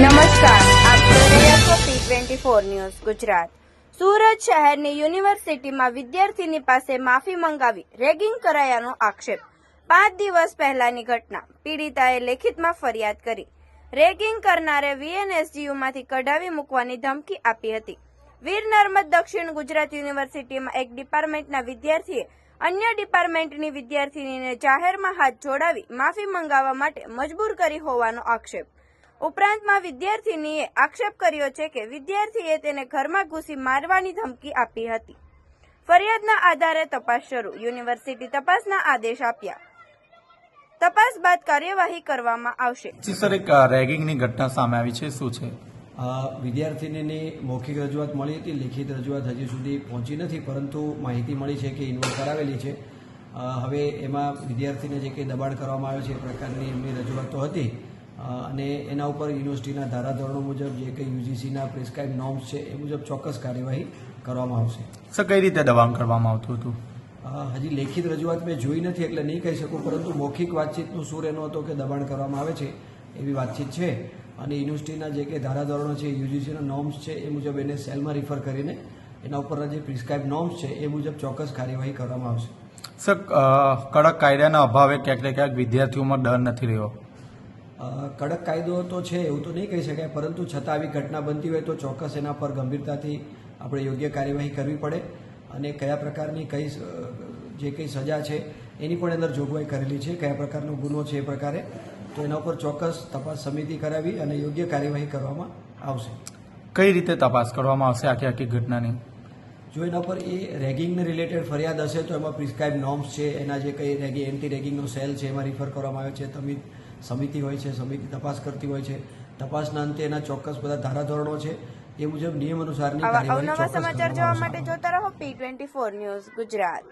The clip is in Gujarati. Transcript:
નમસ્કાર, આપ જોઈ twenty four news Gujarat. Surat શહેરની યુનિવર્સિટીમાં વિદ્યાર્થીની પાસે માફી મંગાવી રેગિંગ કરાયાનો આક્ષેપ. પાંચ દિવસ પહેલાની ઘટના. પીડિતાએ લેખિતમાં ફરિયાદ કરી. રેગિંગ કરનારે વીએનએસજીયુમાંથી કઢાવી મૂકવાની ધમકી આપી હતી. વીર નર્મદ દક્ષિણ ગુજરાત યુનિવર્સિટીમાં એક ડિપાર્ટમેન્ટના વિદ્યાર્થીએ અન્ય ડિપાર્ટમેન્ટની વિદ્યાર્થીનીને જાહેરમાં હાથ જોડાવી માફી મંગાવવા માટે મજબૂર કરી હોવાનો આક્ષેપ. ઉપરાંતમાં વિદ્યાર્થીનીએ આક્ષેપ કર્યો છે કે વિદ્યાર્થીએ તેને ઘરમાં ઘૂસી મારવાની ધમકી આપી હતી. ફરિયાદના આધારે તપાસ શરૂ. યુનિવર્સિટી તપાસના આદેશ આપ્યા. તપાસ બાદ કાર્યવાહી કરવામાં આવશે. સર એક રેગિંગની ઘટના સામે આવી છે. શું છે? આ વિદ્યાર્થીનીની મૌખિક રજૂઆત મળી હતી. લેખિત રજૂઆત હજી સુધી પહોંચી નથી પરંતુ માહિતી મળી છે કે ઇન્વોલ્વ કરાવેલી છે. હવે એમાં વિદ્યાર્થીને જે કંઈ દબાણ કરવામાં આવ્યું છે એ પ્રકારની એમની રજૂઆત તો હતી. અને એના ઉપર યુનિવર્સિટીના ધારાધોરણો મુજબ જે કંઈ યુજીસીના પ્રિસ્ક્રાઇબ નોર્મ્સ છે એ મુજબ ચોક્કસ કાર્યવાહી કરવામાં આવશે. સર કઈ રીતે દબાણ કરવામાં આવતું હતું? હજી લેખિત રજૂઆત મેં જોઈ નથી એટલે નહીં કહી શકું પરંતુ મૌખિક વાતચીતનું સૂર એનો હતો કે દબાણ કરવામાં આવે છે એવી વાતચીત છે. અને યુનિવર્સિટીના જે કંઈ ધારાધોરણો છે યુજીસીના નોર્મ્સ છે એ મુજબ એને સેલમાં રિફર કરીને એના ઉપરના જે પ્રિસ્ક્રાઇબ નોર્મ્સ છે એ મુજબ ચોક્કસ કાર્યવાહી કરવામાં આવશે. સર કડક કાયદાના અભાવે ક્યાંક ને ક્યાંક વિદ્યાર્થીઓમાં ડર નથી રહ્યો. કડક કાયદો તો છે એવું તો નહીં કહી શકાય પરંતુ છતાં આવી ઘટના બનતી હોય તો ચોક્કસ એના પર ગંભીરતાથી આપણે યોગ્ય કાર્યવાહી કરવી પડે અને કયા પ્રકારની કઈ જે કંઈ સજા છે એની પણ અંદર જોગવાઈ કરેલી છે કયા પ્રકારનો ગુનો છે એ પ્રકારે. તો એના ઉપર ચોક્કસ તપાસ સમિતિ કરાવી અને યોગ્ય કાર્યવાહી કરવામાં આવશે. કઈ રીતે તપાસ કરવામાં આવશે આખી આખી ઘટનાની? જો એના પર એ રેગિંગને રિલેટેડ ફરિયાદ હશે તો એમાં પ્રિસ્ક્રાઇબ નોર્મ્સ છે એના જે કંઈ રેગિંગ એન્ટી રેગિંગનો સેલ છે એમાં રિફર કરવામાં આવે છે તમિ સમિતિ હોય છે સમિતિ તપાસ કરતી હોય છે. તપાસના અંતે એના ચોક્કસ બધા ધારાધોરણો છે. એ મુજબ નિયમ અનુસારની કાર્યવાહી સમાચાર જોવા. માટે જોતા રહો P twenty four news Gujarat.